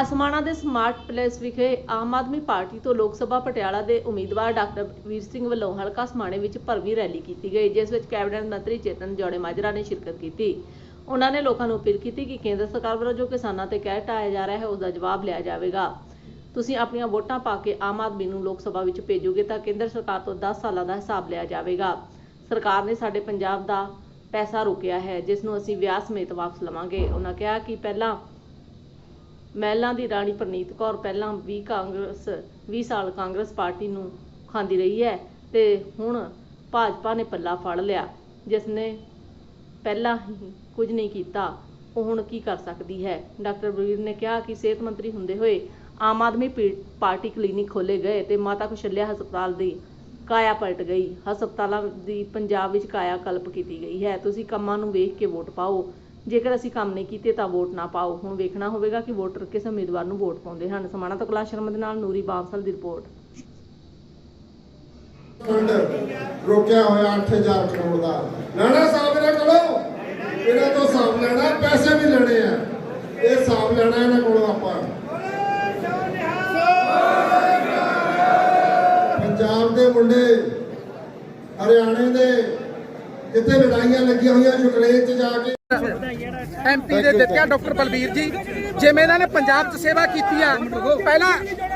ਅਸਮਾਣਾ ਦੇ smart place ਵਿਖੇ Aam Aadmi party ਤੋਂ ਲੋਕ ਸਭਾ ਪਟਿਆਲਾ ਦੇ ਉਮੀਦਵਾਰ ਡਾਕਟਰ ਵੀਰ ਸਿੰਘ ਵੱਲੋਂ ਹਲਕਾ ਸਮਾਣੇ ਵਿੱਚ ਭਰਵੀਂ ਰੈਲੀ ਕੀਤੀ ਗਈ, ਜਿਸ ਵਿੱਚ ਕੈਬਨਿਟ ਮੰਤਰੀ ਚੇਤਨ ਜੋੜੇ ਮਾਜਰਾ ਨੇ ਸ਼ਿਰਕਤ ਕੀਤੀ। ਉਹਨਾਂ ਨੇ ਲੋਕਾਂ ਨੂੰ ਅਪੀਲ ਕੀਤੀ ਕਿ ਕੇਂਦਰ ਸਰਕਾਰ ਵੱਲੋਂ ਜੋ ਕਿਸਾਨਾਂ ਤੇ ਕਹਿ ਢਾਇਆ ਜਾ ਰਿਹਾ ਹੈ ਉਸ ਦਾ ਜਵਾਬ ਲਿਆ ਜਾਵੇਗਾ। ਤੁਸੀਂ ਆਪਣੀਆਂ ਵੋਟਾਂ ਪਾ ਕੇ ਆਮ ਆਦਮੀ ਨੂੰ ਲੋਕ ਸਭਾ ਵਿੱਚ ਭੇਜੋਗੇ ਤਾਂ ਕੇਂਦਰ ਸਰਕਾਰ ਤੋਂ 10 ਸਾਲਾਂ ਦਾ ਹਿਸਾਬ ਲਿਆ ਜਾਵੇਗਾ। ਸਰਕਾਰ ਨੇ ਸਾਡੇ ਪੰਜਾਬ ਦਾ ਪੈਸਾ ਰੋਕਿਆ ਹੈ, ਜਿਸ ਨੂੰ ਅਸੀਂ ਵਿਆਹ ਸਮੇਤ ਵਾਪਸ ਲਵਾਂਗੇ। ਉਹਨਾਂ ਕਿਹਾ ਕਿ ਪਹਿਲਾਂ ਮਹਿਲਾਂ ਦੀ ਰਾਣੀ ਪ੍ਰਨੀਤ ਕੌਰ ਪਹਿਲਾਂ 20 ਕਾਂਗਰਸ 20 ਸਾਲ ਕਾਂਗਰਸ ਪਾਰਟੀ ਨੂੰ ਖਾਂਦੀ ਰਹੀ ਹੈ ਤੇ ਹੁਣ ਭਾਜਪਾ ਨੇ ਪੱਲਾ ਫੜ ਲਿਆ ਜਿਸ ਨੇ ਪਹਿਲਾਂ ਹੀ ਕੁਝ ਨਹੀਂ ਕੀਤਾ, ਉਹ ਹੁਣ ਕੀ ਕਰ ਸਕਦੀ ਹੈ? ਡਾਕਟਰ ਬਲਵੀਰ ਨੇ ਕਿਹਾ ਕਿ ਸਿਹਤ ਮੰਤਰੀ ਹੁੰਦੇ ਹੋਏ ਆਮ ਆਦਮੀ ਪੀ- ਪਾਰਟੀ ਕਲੀਨਿਕ ਖੋਲੇ ਗਏ ਤੇ ਮਾਤਾ ਕੁਸ਼ਲਿਆ ਹਸਪਤਾਲ ਦੀ ਕਾਇਆ ਪਲਟ ਗਈ। ਹਸਪਤਾਲਾਂ ਦੀ ਪੰਜਾਬ ਵਿੱਚ ਕਾਇਆ ਕਲਪ ਕੀਤੀ ਗਈ ਹੈ। ਤੁਸੀਂ ਕੰਮਾਂ ਨੂੰ ਵੇਖ ਕੇ ਵੋਟ ਪਾਓ। ਜੇਕਰ ਅਸੀਂ ਕੰਮ ਨਹੀਂ ਕੀਤੇ ਤਾਂ ਵੋਟ ਨਾ ਪਾਓ। ਹੁਣ ਵੇਖਣਾ ਹੋਵੇਗਾ ਕਿ ਵੋਟਰ ਕਿਸ ਉਮੀਦਵਾਰ ਨੂੰ ਵੋਟ ਪਾਉਂਦੇ ਹਨ। ਸਮਾਣਾ ਤੋਂ ਕੈਲਾਸ਼ ਸ਼ਰਮਾ ਦੇ ਨਾਲ ਨੂਰੀ ਬਾਂਸਲ ਦੀ ਰਿਪੋਰਟ। ਰੋਕਿਆ ਹੋਇਆ 8000 ਕਰੋੜ ਦਾ। ਲੈਣਾ ਸਾਹਿਬ ਇਹਨਾਂ ਕੋਲੋਂ? ਇਹਨਾਂ ਤੋਂ ਹਿਸਾਬ ਲੈਣਾ, ਪੈਸੇ ਵੀ ਲੈਣੇ ਆ। ਇਹ ਹਿਸਾਬ ਲੈਣਾ ਇਹਨਾਂ ਕੋਲੋਂ ਆਪਾਂ। ਪੰਜਾਬ ਦੇ ਮੁੰਡੇ, ਹਰਿਆਣੇ ਦੇ ਜਿੱਥੇ ਲੜਾਈਆਂ ਲੱਗੀਆਂ ਹੋਈਆਂ ਯੂਕਰੇਨ 'ਚ ਜਾ ਕੇ। ਐਮਪੀ ਦੇ ਦਿੱਤਿਆ ਡਾਕਟਰ ਬਲਬੀਰ ਜੀ ਜਿਵੇਂ ਇਹਨਾਂ ਨੇ ਪੰਜਾਬ 'ਚ ਸੇਵਾ ਕੀਤੀ ਆ ਪਹਿਲਾਂ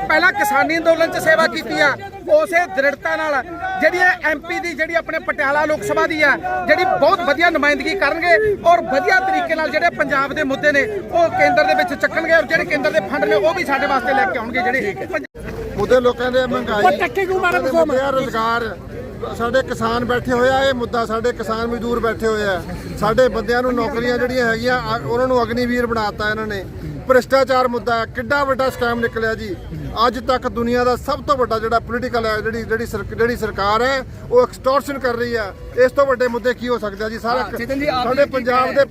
ਪਹਿਲਾਂ ਕਿਸਾਨੀ ਅੰਦੋਲਨ 'ਚ ਸੇਵਾ ਕੀਤੀ ਆ ਉਸੇ ਦ੍ਰਿੜਤਾ ਨਾਲ ਜਿਹੜੀ ਐਮਪੀ ਦੀ ਜਿਹੜੀ ਆਪਣੇ ਪਟਿਆਲਾ ਲੋਕ ਸਭਾ ਦੀ ਆ ਜਿਹੜੀ ਬਹੁਤ ਵਧੀਆ ਨੁਮਾਇੰਦਗੀ ਕਰਨਗੇ ਔਰ ਵਧੀਆ ਤਰੀਕੇ ਨਾਲ ਜਿਹੜੇ ਪੰਜਾਬ ਦੇ ਮੁੱਦੇ ਨੇ ਉਹ ਕੇਂਦਰ ਦੇ ਵਿੱਚ ਚੱਕਣਗੇ ਔਰ ਜਿਹੜੇ ਕੇਂਦਰ ਦੇ ਫੰਡ ਨੇ ਉਹ ਵੀ ਸਾਡੇ ਵਾਸਤੇ ਲੈ ਕੇ ਆਉਣਗੇ ਜਿਹੜੇ ਉਹਦੇ ਲੋਕਾਂ ਦੇ ਮਹਿੰਗਾਈ ਟੱਕੇ ਕਿਉਂ ਮਾਰੇ ਰੋਜ਼ਗਾਰ ਸਾਡੇ ਕਿਸਾਨ ਬੈਠੇ ਹੋਏ ਆ ਇਹ ਮੁੱਦਾ ਸਾਡੇ ਕਿਸਾਨ ਮਜ਼ਦੂਰ ਬੈਠੇ ਹੋਏ ਆ। ਸਾਡੇ ਬੰਦਿਆਂ ਨੂੰ ਨੌਕਰੀਆਂ ਜਿਹੜੀਆਂ ਹੈਗੀਆਂ ਉਹਨਾਂ ਨੂੰ ਅਗਨੀਵੀਰ ਬਣਾਤਾ ਇਹਨਾਂ ਨੇ। ਭ੍ਰਿਸ਼ਟਾਚਾਰ ਮੁੱਦਾ ਹੈ ਕਿੱਡਾ ਵੱਡਾ ਸਕੈਮ ਨਿਕਲਿਆ ਜੀ। ਅੱਜ ਤੱਕ ਦੁਨੀਆ ਦਾ ਸਭ ਤੋਂ ਵੱਡਾ ਜਿਹੜਾ ਪੋਲੀਟੀਕਲ ਹੈ ਜਿਹੜੀ ਜਿਹੜੀ ਸਰਕ- ਜਿਹੜੀ ਸਰਕਾਰ ਹੈ ਉਹ ਐਕਸਟੋਰਸ਼ਨ ਕਰ ਰਹੀ ਹੈ। ਇਸ ਤੋਂ ਵੱਡੇ ਮੁੱਦੇ ਕੀ ਹੋ ਸਕਦੇ ਆ ਜੀ? ਸਾਰਾ ਸਾਡੇ ਪੰਜਾਬ ਦੇ